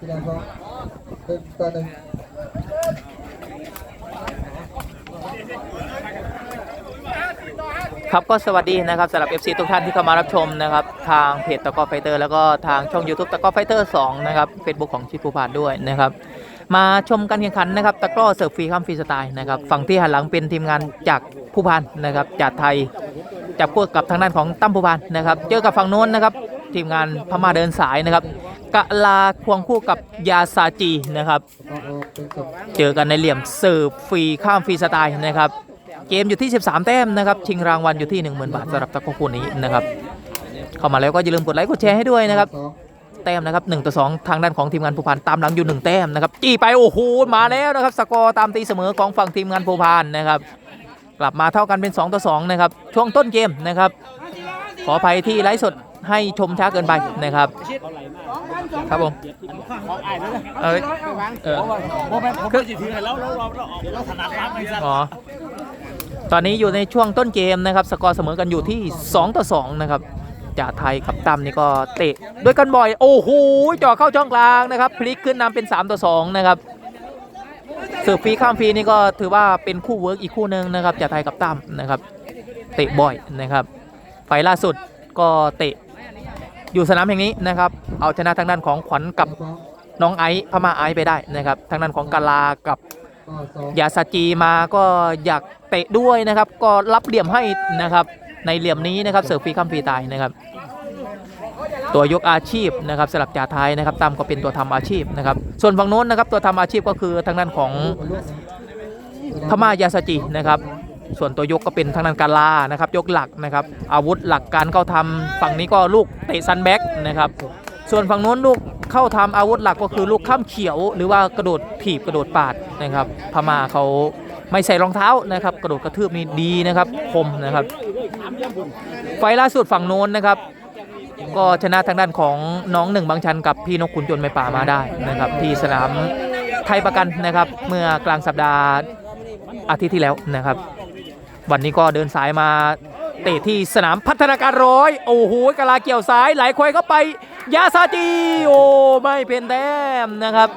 กีฬาสองหนึ่งต่อหนึ่งครับก็สวัสดีนะครับสำหรับ FC ทุกท่านที่เข้ามารับชมนะครับ ทางเพจตะกอไฟเตอร์ แล้วก็ทางช่อง YouTube ตะกอไฟเตอร์2นะครับเฟซบุ๊กของชิปูพานด้วยนะครับ มาชมการแข่งขันนะครับตะกร้อเสิร์ฟฟรีข้ามฟรีสไตล์นะครับฝั่งที่หันหลังเป็นทีมงานจากผู้พันนะครับจากไทยจับคู่กับทางด้านของตั้มผู้พันนะครับ เจอกับฝั่งโน้นนะครับ ทีมงานพม่าเดินสายนะครับ กะลาควงคู่กับยาซาจีนะครับ เจอกันในเหลี่ยมเสิร์ฟฟรีข้ามฟรีสไตล์นะครับ เกมอยู่ที่ 13 แต้มนะครับ ชิงรางวัลอยู่ที่ 10,000 บาทสำหรับตะกร้อคู่นี้นะครับ เข้ามาแล้วก็อย่าลืมกดไลค์กดแชร์ให้ด้วยนะครับ แต้มนะครับ1ต่อ2ทางด้านของทีมงานภูพานตามหลังอยู่ 1 แต้มนะครับ จี้ไปโอ้โหมาแล้วนะครับ สกอร์ตามตีเสมอของฝั่งทีมงานภูพานนะครับกลับมาเท่ากันเป็น 2 ต่อ 2 นะครับ ช่วงต้นเกมนะครับ ขออภัยที่ไลฟ์สด ให้ชมช้าเกินไปนะครับครับผมเอยเออผมไม่ผมไม่ถือให้แล้วเราเราเราเราถนัดรับไม่ใช่อ๋อตอนนี้อยู่ในช่วงต้นเกมนะครับ สกอร์เสมอกันอยู่ที่ 2 ต่อ 2 นะครับจ่าไทยกับตั้มนี่ก็เตะด้วยกันบ่อย โอ้โหจ่อเข้าช่องกลางนะครับ พลิกขึ้นนำเป็น 3 ต่อ 2 นะครับเสิร์ฟฟรีข้ามฟรีนี่ก็ถือว่าเป็นคู่เวิร์กอีกคู่หนึ่งนะครับจ่าไทยกับตั้มนะครับ เตะบ่อยนะครับ ไฟล์ล่าสุดก็เตะ อยู่สนามแห่งนี้นะครับเอาชนะทางด้านของขวัญกับน้องไอซ์พม่าไอซ์ไปได้นะครับทางด้านของกาลากับยาซาจีมาก็อยากเตะด้วยนะครับ ก็รับเหลี่ยมให้นะครับในเหลี่ยมนี้นะครับเสิร์ฟฟรีข้ามฟรีตายนะครับ ตัวยกอาชีพนะครับสลับจ่าไทยนะครับตามก็เป็นตัวทำอาชีพนะครับ ส่วนฝั่งโน้นนะครับตัวทำอาชีพก็คือทางด้านของพม่ายาซาจีนะครับ ส่วนตัวยกก็เป็นทางด้านกาลานะครับยกหลักนะครับอาวุธหลักการเข้าทำฝั่งนี้ก็ลูกเตะซันแบ็กนะครับส่วนฝั่งโน้นลูกเข้าทำอาวุธหลักก็คือลูกข้ามเขียว หรือว่ากระโดดถีบกระโดดปาดนะครับพม่าเขาไม่ใส่รองเท้านะครับ กระโดดกระทืบนี่ดีนะครับคมนะครับ ไฟล์ล่าสุดฝั่งโน้นนะครับ ก็ชนะทางด้านของน้องหนึ่งบางชันกับพี่นกขุนจนไม่ป่ามาได้นะครับที่สนามไทยประกันนะครับ เมื่อกลางสัปดาห์อาทิตย์ที่แล้วนะครับ วันนี้ก็เดินสายมาเตะที่สนามพัฒนาการร้อย โอ้โหกะลาเกี่ยวซ้ายไหลควายเข้าไป ยาซาจีโอ้ไม่เป็นแต้มนะครับ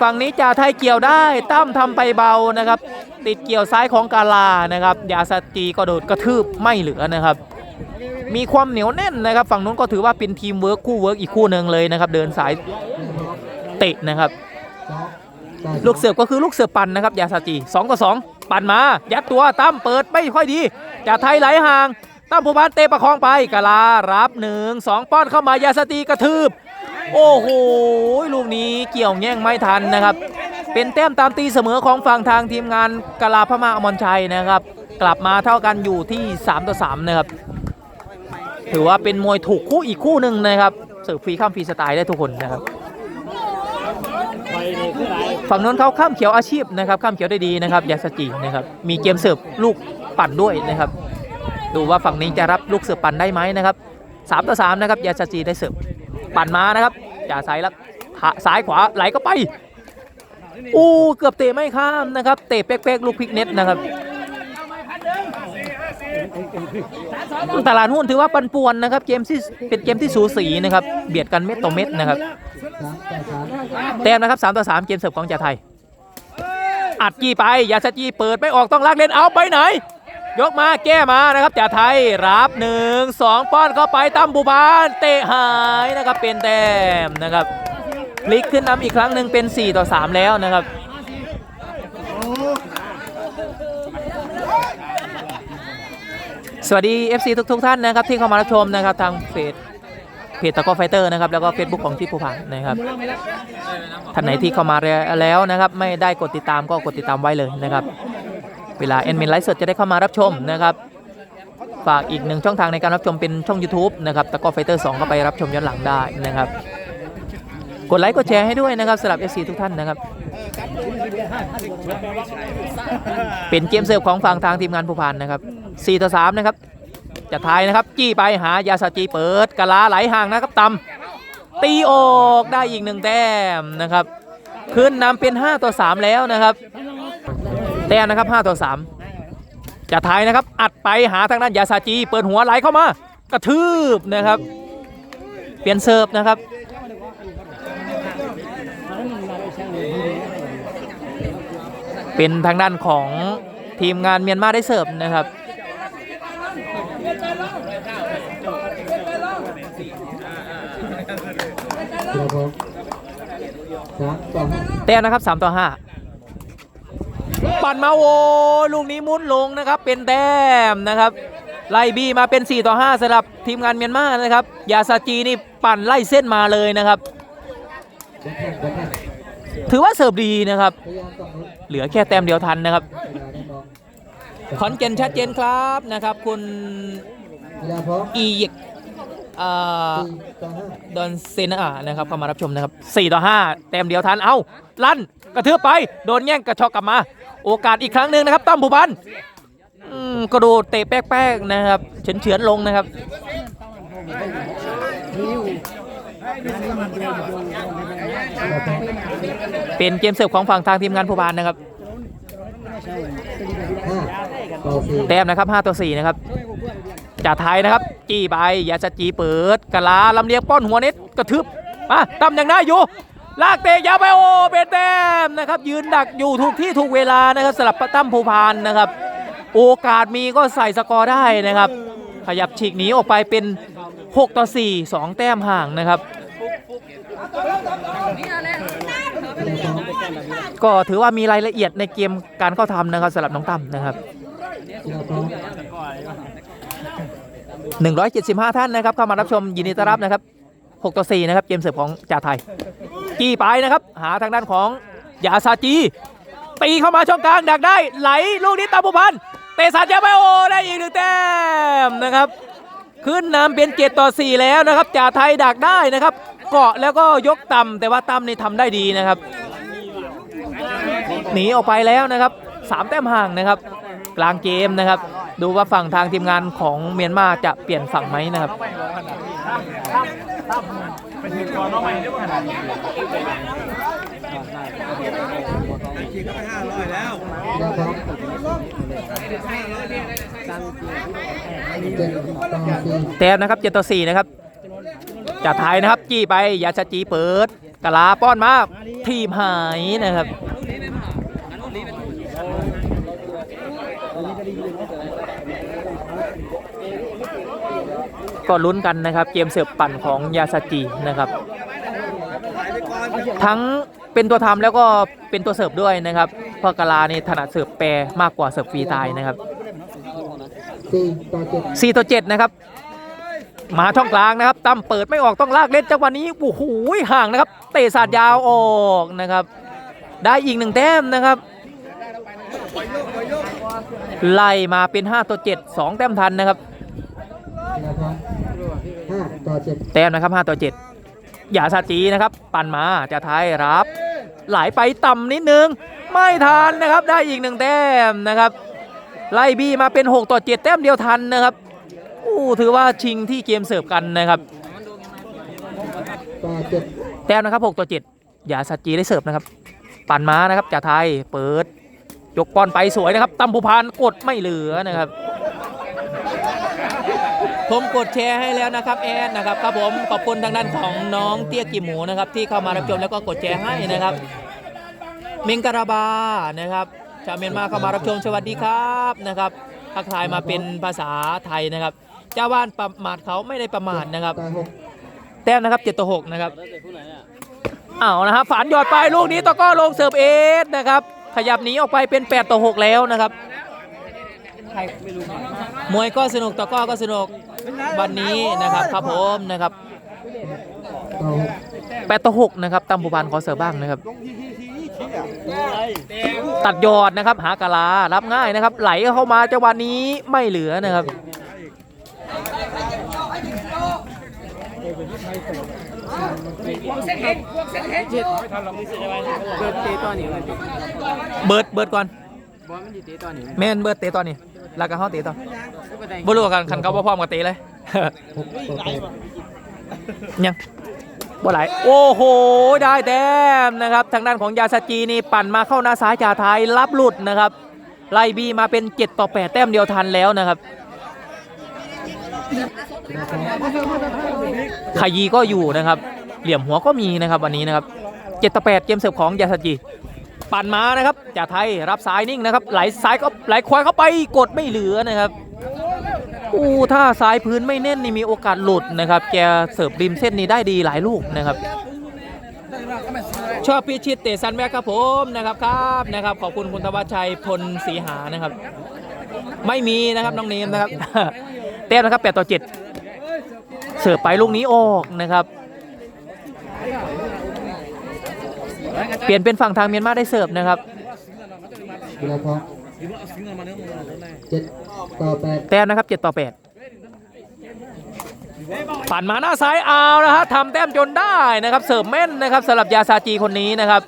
ฝั่งนี้จ่าไทยเกี่ยวได้ตั้มทำไปเบานะครับ ติดเกี่ยวซ้ายของกาลานะครับ ยาซาจีก็โดดกระทืบไม่เหลือนะครับ มีความเหนียวแน่นนะครับ ฝั่งนู้นก็ถือว่าเป็นทีมเวิร์คคู่เวิร์กอีกคู่หนึ่งเลยนะครับ เดินสายเตะนะครับ ลูกเสือบก็คือลูกเสือบปั่นนะครับ ยาซาจี2ต่อ2 ปั่นมา ยัดตัวตั้มเปิดไม่ค่อยดีจากไทยไหลห่างตั้มผู้พันเตะประคองไปกาลารับหนึ่งสองป้อนเข้ามายาซาจีกระทืบ โอ้โหลูกนี้เกี่ยวแย่งไม่ทันนะครับ เป็นแต้มตามตีเสมอของฝั่งทางทีมงานกาลาพม่าอมรชัยนะครับ กลับมาเท่ากันอยู่ที่ 3 ต่อ 3 นะครับ ถือว่าเป็นมวยถูกคู่อีกคู่หนึ่งนะครับเสิร์ฟฟรีข้ามฟรีสไตล์ได้ทุกคนนะครับ ฝั่งนู้นเขาข้ามเขียวอาชีพนะครับข้ามเขียวได้ดีนะครับยาสจินะครับมีเกมเสิร์ฟลูกปั่นด้วยนะครับ ดูว่าฝั่งนี้จะรับลูกเสิร์ฟปั่นได้ไหมนะครับสามต่อสามนะครับยาสจิได้เสิร์ฟปั่นมานะครับจ่าสายแล้วขาซ้ายขวาไหลก็ไปอู้เกือบเตะไม่ข้ามนะครับเตะเป๊กๆลูกพลิกเน็ตนะครับ ตลาดหุ้นถือว่าปันป่วนนะครับ เกมที่เป็นเกมที่สูสีนะครับเบียดกันเม็ดต่อเม็ดนะครับสามต่อสามแต้มนะครับ3ต่อ3เกมเสิร์ฟของจ่าไทย อัดจี้ไปยาสจีเปิดไม่ออกต้องลากเล่นเอาไปไหน ยกมาแก้มานะครับจ่าไทยรับ1 2ป้อนเข้าไปตั้มบูบานเตะหายนะครับเป็นแต้มนะครับพลิกขึ้นนำอีกครั้งหนึ่งเป็น 4 ต่อ 3 แล้วนะครับ สวัสดี FC ทุกทุกท่านนะครับที่เข้ามารับชมนะครับทางเฟซเพจตะกอไฟเตอร์นะครับแล้วก็เฟซบุ๊กของที่ผู้พันนะครับท่านไหนที่เข้ามาแล้วนะครับไม่ได้กดติดตามก็กดติดตามไว้เลยนะครับเวลาเอ็นเมนไลฟ์สดจะได้เข้ามารับชมนะครับฝากอีกหนึ่งช่องทางในการรับชมเป็นช่อง YouTube นะครับตะกอไฟเตอร์2ก็ไปรับชมย้อนหลังได้นะครับกดไลค์กดแชร์ให้ด้วยนะครับสำหรับ FC ทุกท่านนะครับ เป็นเกมเสิร์ฟของฝั่งทางทีมงานผู้พันนะครับ 4ต่อ3นะครับจะทายนะครับจี้ไปหายาสาจีเปิดกะลาไหลห่างนะครับตำตีออกได้อีกหนึ่งแต้มนะครับขึ้นนำเป็น 5 ต่อ 3 แล้วนะครับแต้มนะครับ5ต่อ 3 จะทายนะครับอัดไปหาทางด้านยาซาจี เปิดหัวไหลเข้ามากระทืบนะครับ เปลี่ยนเสิร์ฟนะครับเป็นทางด้านของทีมงานเมียนมาได้เสิร์ฟนะครับ ธีรพงศ์สามต่อห้าแต้มนะครับ 3 ต่อ 5 ปั่นมาโวลูกนี้มุดลงนะครับ เป็นแต้มนะครับ ไล่บี้มาเป็น 4 ต่อ 5สำหรับทีมงานเมียนมานะครับ ยาซาจีนี่ปั่นไล่เส้นมาเลยนะครับบนแท่งบนแท่งถือว่าเสิร์ฟดีนะครับ พยายามต้องลุ้นเหลือแค่แต้มเดียวทันนะครับ เวลาได้มองขอนแก่นชัดเจนครับนะครับ คุณกีฬาพร้อมอียิก อ่าสี่ต่อห้าดอนเซนานะครับเข้ามารับชมนะครับ4ต่อ5แต้มเดียวทันเอ้าลั่นกระเทือบไปโดนแย่งกระชอกกลับมา โอกาสอีกครั้งหนึ่งนะครับตั้มผูพันธ์อืมกระโดดเตะแป๊กๆนะครับเฉือนเฉือนๆลงนะครับกีฬาพร้อมเป็นเกมเสิร์ฟของฝั่งทางทีมงานผูพานนะครับห้าต่อสี่แต้มนะครับ5ต่อ4นะครับ จาไทยนะครับ จี้ไปยาสจีเปิดกะลาลำเลียงป้อนหัวเน็ตกระทึบมาตั้มยังได้อยู่ลากเตะยาวไปโอเป็นแต้มนะครับ ยืนดักอยู่ถูกที่ถูกเวลานะครับสลับตั้มภูพานนะครับ โอกาสมีก็ใส่สกอร์ได้นะครับ ขยับฉีกหนีออกไปเป็น 6 ต่อ 4 2 แต้มห่างนะครับ ก็ถือว่ามีรายละเอียดในเกมการเข้าทำนะครับสำหรับน้องตั้มนะครับ 175 ท่านนะครับเข้ามารับชมยินดีต้อนรับนะครับ6ต่อ4นะครับเกมเสิร์ฟของจ่าไทยจี้ไปนะครับ หาทางด้านของยาซาจีตีเข้ามาช่องกลางดักได้ไหลลูกนี้ตามผู้พันเตะสัตว์ยาไปโอได้อีกหนึ่งแต้มนะครับ ขึ้นนำเป็น7ต่อ 4 แล้วนะครับจ่าไทยดักได้นะครับ เกาะแล้วก็ยกต่ำแต่ว่าตั้มนี่ทำได้ดีนะครับ หนีออกไปแล้วนะครับสามแต้มห่างนะครับ กลางเกมนะครับ ดูว่าฝั่งทางทีมงานของเมียนมาจะเปลี่ยนฝั่งไหมนะครับไปถึงก่อนน้มนาดนี้กีฬาพร้อมเจ็ดต่อสี่นะครับ7ต่อ4นะครับจากไทยนะครับ จี้ไปยาชาจีเปิดกะลาป้อนมาทีมหายนะครับ ก็ลุ้นกันนะครับ เกมเสิร์ฟปั่นของยาซาจินะครับ ทั้งเป็นตัวทำแล้วก็เป็นตัวเสิร์ฟด้วยนะครับพาะกลานี่ถนัดเสิร์ฟแปรมากกว่าเสิร์ฟฟรีตายนะครับสี่ต่อเจ็ด4ต่อ7นะครับมาช่องกลางนะครับตั้มเปิดไม่ออกต้องลากเล่นจังหวะนี้โอ้โหห่างนะครับ เตะสาดยาวออกนะครับ ได้อีกหนึ่งแต้มนะครับ ไล่มาเป็น 5 ต่อ 7 2 แต้มทันนะครับกีฬาพร้อมห้าต่อเจ็ดแต้มนะครับ 5 ต่อ7อย่าซาจีนะครับ ปั่นมาจะท้ายรับ ไหลไปต่ำนิดนึง ไม่ทันนะครับได้อีกหนึ่งแต้มนะครับ ไล่บี้มาเป็น 6 ต่อ 7 แต้มเดียวทันนะครับอู้ถือว่าชิงที่เกมเสิร์ฟกันนะครับ ต่อเจ็ดแต้มนะครับ 6 ต่อ7อย่าสัจจีได้เสิร์ฟนะครับ ปั่นม้านะครับจ่าไทยเปิด ยกบอลไปสวยนะครับตัมพูพานกดไม่เหลือนะครับ ผมกดแชร์ให้แล้วนะครับแอนนะครับครับผมขอบคุณทางด้านของน้องเตี้ยกิมหมูนะครับที่เข้ามารับชมแล้วก็กดแชร์ให้นะครับมิงการาบานะครับชาวเมียนมาเข้ามารับชมสวัสดีครับนะครับทักทายมาเป็นภาษาไทยนะครับเจ้าบ้านประมาทเขาไม่ได้ประมาทนะครับต่อหกแต้มนะครับ7ต่อ6นะครับเอานะครับฝันหยอดไปลูกนี้ตะกร้อลงเสิร์ฟเอสนะครับ ขยับหนีออกไปเป็น 8 ต่อ 6 แล้วนะครับ มวยก็สนุกตะก้อก็สนุกวันนี้นะครับครับผมนะครับต่อหก8ต่อ6นะครับตามผู้พันขอเสิร์ฟบ้างนะครับ ตัดยอดนะครับ หากะลารับง่ายนะครับ ไหลเข้ามาจังหวะนี้ไม่เหลือนะครับ เบิร์ดเบิร์ดก่อนแม่นเบิร์ดเตะตอนนี้แล้วก็เขาเตะต่อบ่รู้กันคันเขาบ่พร้อมกับเตะเลยหกต่อแปดยังบ่ไหลโอ้โห ได้แต้มนะครับ ทางด้านของยาสจีนี่ปั่นมาเข้าหน้าซ้ายจ่าไทยรับหลุดนะครับ ไล่บีมาเป็น 7 ต่อ 8 แต้มเดียวทันแล้วนะครับกีฬาพร้อมขยีก็อยู่นะครับ เหลี่ยมหัวก็มีนะครับวันนี้นะครับเจ็ดต่อแปดเกมเสิร์ฟของยาสจิปั่นมานะครับจ่าไทยรับสายนิ่งนะครับไหลซ้ายก็ไหลควายเข้าไปกดไม่เหลือนะครับอู้ถ้าซ้ายพื้นไม่แน่นนี่มีโอกาสหลุดนะครับ แกเสิร์ฟริมเส้นนี้ได้ดีหลายลูกนะครับ ชอบพิชิตเตะซันแม็กครับผมนะครับครับนะครับ ขอบคุณคุณธวัชชัยพลศรีหานะครับ ไม่มีนะครับน้องเนมนะครับแต้มนะครับ8ต่อ7เสิร์ฟไปลูกนี้ออกนะครับ เปลี่ยนเป็นฝั่งทางเมียนมาได้เสิร์ฟนะครับกีฬาเจ็ดต่อแปดแต้มนะครับ7ต่อ8ปั่นมาหน้าซ้ายเอานะฮะทำแต้มจนได้นะครับเสิร์ฟแม่นนะครับสำหรับยาซาจีคนนี้นะครับ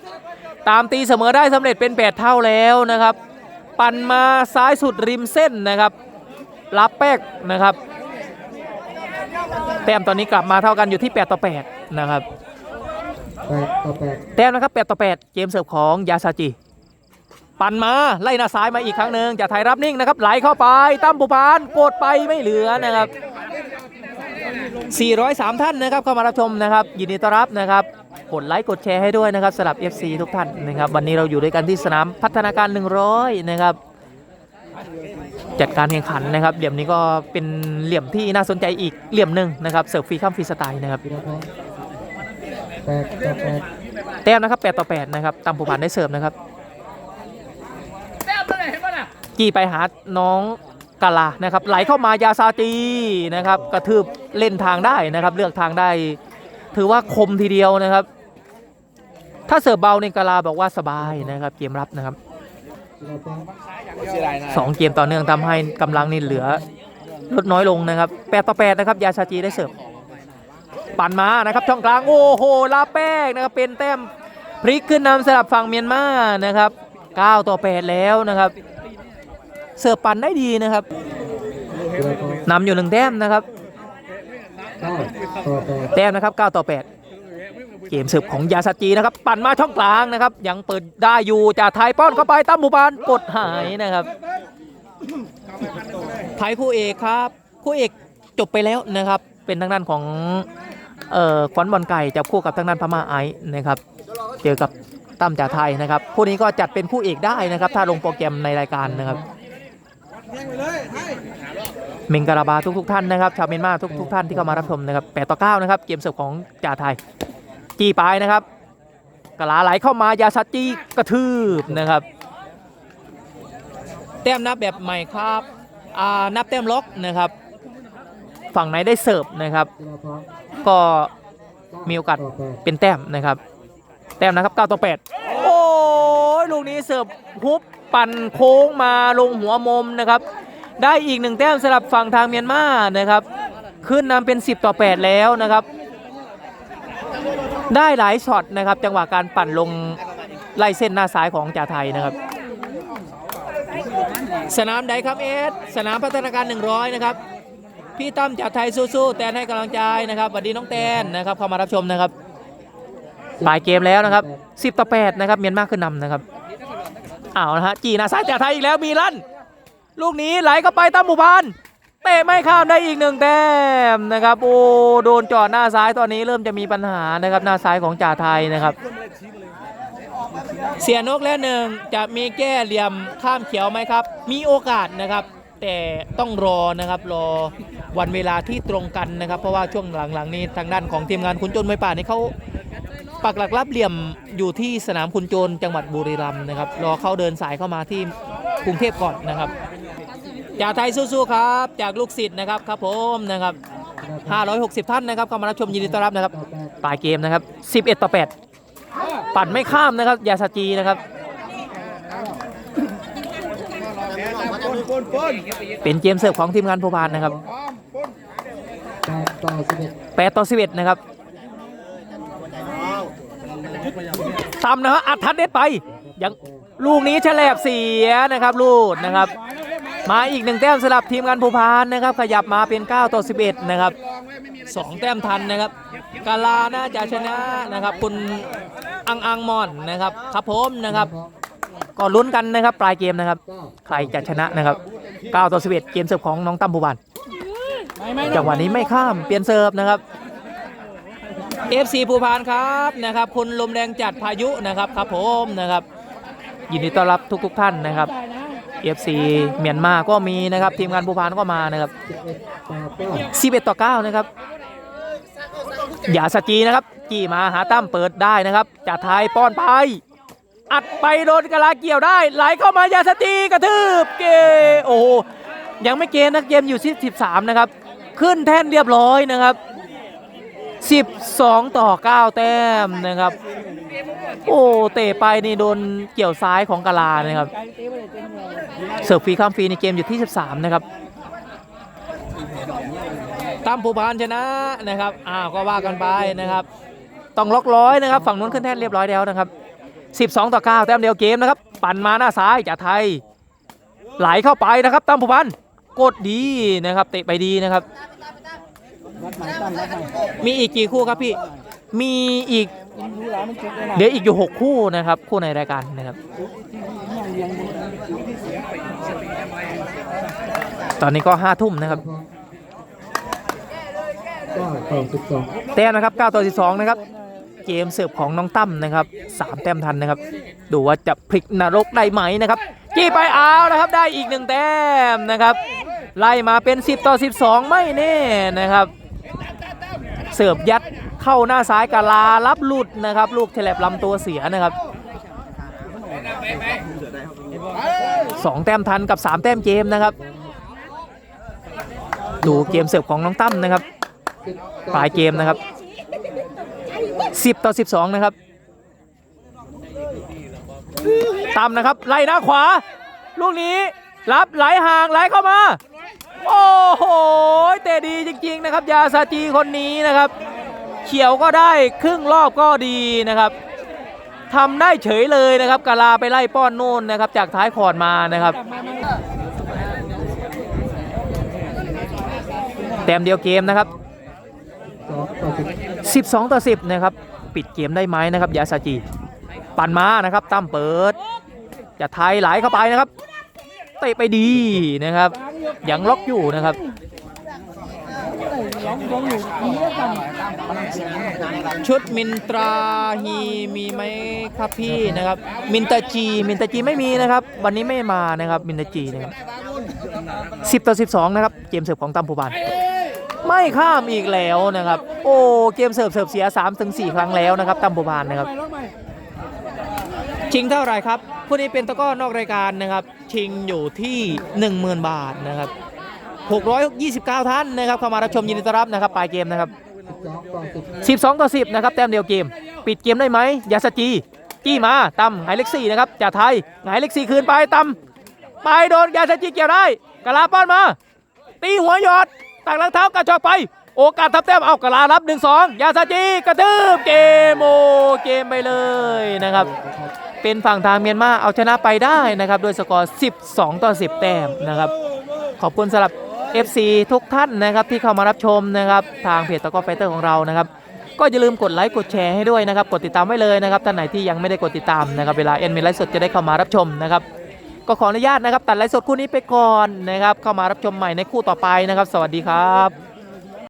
ตามตีเสมอได้สำเร็จเป็น 8 เท่าแล้วนะครับ ปั่นมาซ้ายสุดริมเส้นนะครับ รับแป๊กนะครับ แต้มตอนนี้กลับมาเท่ากันอยู่ที่ 8 ต่อ 8 นะครับ แปดต่อแปดแต้มนะครับ8ต่อ8เกมเสิร์ฟของยาซาจิ ปั่นมาไล่หน้าซ้ายมาอีกครั้งหนึ่งจากไทยรับนิ่งนะครับไหลเข้าไปตั้มปุพานกดไปไม่เหลือนะครับ 403 ท่านนะครับเข้ามารับชมนะครับยินดีต้อนรับนะครับกดไลค์กดแชร์ให้ด้วยนะครับสำหรับ FC ทุกท่านนะครับ วันนี้เราอยู่ด้วยกันที่สนามพัฒนาการ 100 นะครับ จัดการแข่งขันนะครับ เหลี่ยมนี้ก็เป็นเหลี่ยมที่น่าสนใจอีกเหลี่ยมหนึ่งนะครับเสิร์ฟฟรีข้ามฟรีสไตล์นะครับกีฬาทอง แปดต่อแปดแต้มนะครับ8ต่อ8นะครับตามผู้ผ่านได้เสิร์ฟนะครับกี่ไปหาน้องกาลานะครับ ไหลเข้ามายาซาจีนะครับ กระทืบเล่นทางได้นะครับ เลือกทางได้ ถือว่าคมทีเดียวนะครับ ถ้าเสิร์ฟเบาในกาลาบอกว่าสบายนะครับ เกมรับนะครับกีฬาทองสองเกมต่อเนื่องทำให้กำลังนี่เหลือลดน้อยลงนะครับ8ต่อ8นะครับ ยาซาจีได้เสิร์ฟ ปั่นมานะครับช่องกลางโอ้โหลาแป้งนะครับเป็นแต้มพลิกขึ้นนำสลับฝั่งเมียนมานะครับ 9 ต่อ 8 แล้วนะครับ เสิร์ฟปั่นได้ดีนะครับกีฬาองนำอยู่หนึ่งแต้มนะครับแปดแต้มนะครับ 9 ต่อ 8 เกมเสิร์ฟของยาสจีนะครับ ปั่นมาช่องกลางนะครับ ยังเปิดได้อยู่จากไทยป้อนเข้าไปตั้มหมู่บ้านกดหายนะครับไทยคู่เอกครับคู่เอกจบไปแล้วนะครับ เป็นทางด้านของ เอ่อขวัญบอลไก่จับคู่กับทางด้านพม่าไอซ์นะครับเจอกับตั้มจ่าไทยนะครับคู่นี้ก็จัดเป็นคู่เอกได้นะครับ ถ้าลงโปรแกรมในรายการนะครับเมงการาบาทุกทุกๆท่านนะครับ ชาวเมียนมาทุกทุกๆท่านที่เข้ามารับชมนะครับ8ต่อ9นะครับเกมเสิร์ฟของจ่าไทย จี้ปลายนะครับกะลาไหลเข้ามายาซัดจี้กระทืบนะครับ แต้มนับแบบใหม่ครับอานับแต้มล็อกนะครับ ฝั่งไหนได้เสิร์ฟนะครับ ก็มีโอกาสเป็นแต้มนะครับ แต้มนะครับ 9 ต่อ 8 โอ้ยลูกนี้เสิร์ฟฮุบปั่นโค้งมาลงหัวมุมนะครับ ได้อีกหนึ่งแต้มสำหรับฝั่งทางเมียนมานะครับ ขึ้นนำเป็น 10 ต่อ 8 แล้วนะครับ ได้หลายช็อตนะครับ จังหวะการปั่นลงไล่เส้นหน้าซ้ายของจ่าไทยนะครับ สนามใดครับเอสสนามพัฒนาการ 100 นะครับ พี่ตั้มจากไทยสู้ๆแตนให้กำลังใจนะครับสวัสดีน้องแตนนะครับเข้ามารับชมนะครับปลายเกมแล้วนะครับ 10 ต่อ 8 นะครับ เมียนมาขึ้นนำนะครับอ้าวนะฮะจีนาซ้ายจากไทยอีกแล้วมีลั่น ลูกนี้ไหลเข้าไปตั้มหมู่บ้านเตะไม่ข้ามได้อีกหนึ่งแต้มนะครับโอ้โดนจอดหน้าซ้ายตอนนี้เริ่มจะมีปัญหานะครับหน้าซ้ายของจ่าไทยนะครับ เสียนกแล้วหนึ่งจะมีแก้เหลี่ยมข้ามเขียวไหมครับ มีโอกาสนะครับ แต่ต้องรอนะครับรอวันเวลาที่ตรงกันนะครับ เพราะว่าช่วงหลังๆ นี้ทางด้านของทีมงานคุณโจนไม้ป่านี่เขาปักหลักรับเหลี่ยมอยู่ที่สนามคุณโจนจังหวัดบุรีรัมย์นะครับรอเขาเดินสายเข้ามาที่กรุงเทพก่อนนะครับจากไทยสู้ๆครับ จากลูกศิษย์นะครับครับผมนะครับ560 ท่านนะครับเข้ามารับชมยินดีต้อนรับนะครับปลายเกมนะครับ11ต่อ8ปั่นไม่ข้ามนะครับยาสจีนะครับ เป็นเกมเสิร์ฟของทีมงานภูพานนะครับแปดต่อสิบเอ็ด8ต่อ11นะครับตำนะฮะอัดทัดเด็ดไปยังลูกนี้แฉลบเสียนะครับลูดนะครับ มาอีกหนึ่งแต้มสำหรับทีมงานภูพานนะครับ ขยับมาเป็น 9 ต่อ 11 นะครับสองแต้มทันนะครับ กาลาน่าจะชนะนะครับ คุณอังอังมอนนะครับ ครับผมนะครับ ก็ลุ้นกันนะครับปลายเกมนะครับเก้าใครจะชนะนะครับ9ต่อ11เกมเสิร์ฟของน้องตั้มภูบานจังหวะนี้ไม่ข้ามเปลี่ยนเสิร์ฟนะครับ FC ภูพานครับนะครับคุณลมแรงจัดพายุนะครับครับผมนะครับ ยินดีต้อนรับทุกๆทท่านนะครับ FC เมียนมาก็มีนะครับ ทีมงานภูพานก็มานะครับ11ต่อ9 11ต่อ9นะครับอย่าสจีนะครับ จี้มาหาตั้มเปิดได้นะครับจากไทยป้อนไป อัดไปโดนกะลาเกี่ยวได้ ไหลเข้ามายาสจีกระทืบเกโอ้ยังไม่เกณฑ์นะเกมอยู่ที่13 นะครับ ขึ้นแท่นเรียบร้อยนะครับ 12 ต่อ 9 แต้มนะครับ โอ้เตะไปนี่โดนเกี่ยวซ้ายของกาลานะครับ เสิร์ฟฟรีข้ามฟรีในเกมอยู่ที่ 13 นะครับตั้มภูพานชนะนะครับ อ้าวก็ว่ากันไปนะครับ ต้องล็อกร้อยนะครับ ฝั่งนู้นขึ้นแท่นเรียบร้อยแล้วนะครับ 12 ต่อ 9 แต้มเดียวเกมนะครับ ปั่นมาหน้าซ้ายจากไทย ไหลเข้าไปนะครับตั้มภูพานกดดีนะครับ เตะไปดีนะครับวัดใหม่ตั้มวัดใหม่มีอีกกี่คู่ครับพี่ มีอีกรู้แล้วมันเจ็บเลยนะเหลืออีกอยู่ 6 คู่นะครับ คู่ในรายการนะครับยังยังตอนนี้ก็5ทุ่มนะครับก็ต่อ12แต้มนะครับ9ต่อ12 นะครับ เกมเสิร์ฟของน้องตั้มนะครับ3แต้มทันนะครับ ดูว่าจะพลิกนรกได้ไหมนะครับจี้ไปเอานะครับได้อีก1แต้มนะครับไล่มาเป็น 10 ต่อ 12 ไม่แน่นะครับ เสิร์ฟยัดเข้าหน้าซ้ายกาลารับหลุดนะครับ ลูกเฉลบลำตัวเสียนะครับ2แต้มทันกับ 3 แต้มเกมนะครับ ดูเกมเสิร์ฟของน้องตั้มนะครับปลายเกมนะครับ 10 ต่อ 12 นะครับตามนะครับ ไล่หน้าขวา ลูกนี้รับไหลห่างไหลเข้ามา โอ้โหเตะดีจริง ๆ นะครับ ยาซาจีคนนี้นะครับ เขียวก็ได้ครึ่งรอบก็ดีนะครับทำได้เฉยเลยนะครับกาลาไปไล่ป้อนโน่นนะครับ จากท้ายคอดมานะครับ แต้มเดียวเกมนะครับ2ต่อ10 12 ต่อ 10 นะครับ ปิดเกมได้ไหมนะครับยาซาจิปั่นมานะครับตั้มเปิด จะไทยไหลเข้าไปนะครับเตะไปดีนะครับ ยังล็อกอยู่นะครับชุดมินตราฮีมีไหมครับพี่นะครับ มินตาจีมินตาจีไม่มีนะครับ วันนี้ไม่มานะครับมินตาจีนะครับ10ต่อ12นะครับเกมเสิร์ฟของตั้มภูบาน ไม่ข้ามอีกแล้วนะครับ โอ้เกมเสิร์ฟเสิร์ฟเสีย3ถึง4ครั้งแล้วนะครับตั้มโบบานนะครับ ชิงเท่าไหร่ครับผู้นี้เป็นตะก้อนอกรายการนะครับ ชิงอยู่ที่ 10,000 บาทนะครับ 629 ท่านนะครับเข้ามารับชมยินดีต้อนรับนะครับปลายเกมนะครับ 12 ต่อ 10 นะครับ แต้มเดียวเกม ปิดเกมได้ไหมยาสจีจี้มาตั้มหายเล็กสี่นะครับจ่าไทยหายเล็กสี่คืนไปตั้มไปโดนยาสจีเกี่ยวได้กะลาป้อนมา ตีหัวหยอด ตักหลังเท้ากระชอกไป โอกาสทำแต้มเอากะลารับ1 2ยาสจีกระทืบเกมโอเกมไปเลยนะครับ เป็นฝั่งทางเมียนมาเอาชนะไปได้นะครับโดยสกอร์ 12 ต่อ 10 แต้มนะครับ ขอบคุณสำหรับ FC ทุกท่านนะครับที่เข้ามารับชมนะครับ ทางเพจตะก้อไฟเตอร์ของเรานะครับก็อย่าลืมกดไลค์กดแชร์ให้ด้วยนะครับ กดติดตามไว้เลยนะครับท่านไหนที่ยังไม่ได้กดติดตามนะครับเวลาเอ็นมีไลฟ์สดจะได้เข้ามารับชมนะครับ ก็ขออนุญาตนะครับตัดไลฟ์สดคู่นี้ไปก่อนนะครับ เข้ามารับชมใหม่ในคู่ต่อไปนะครับ สวัสดีครับ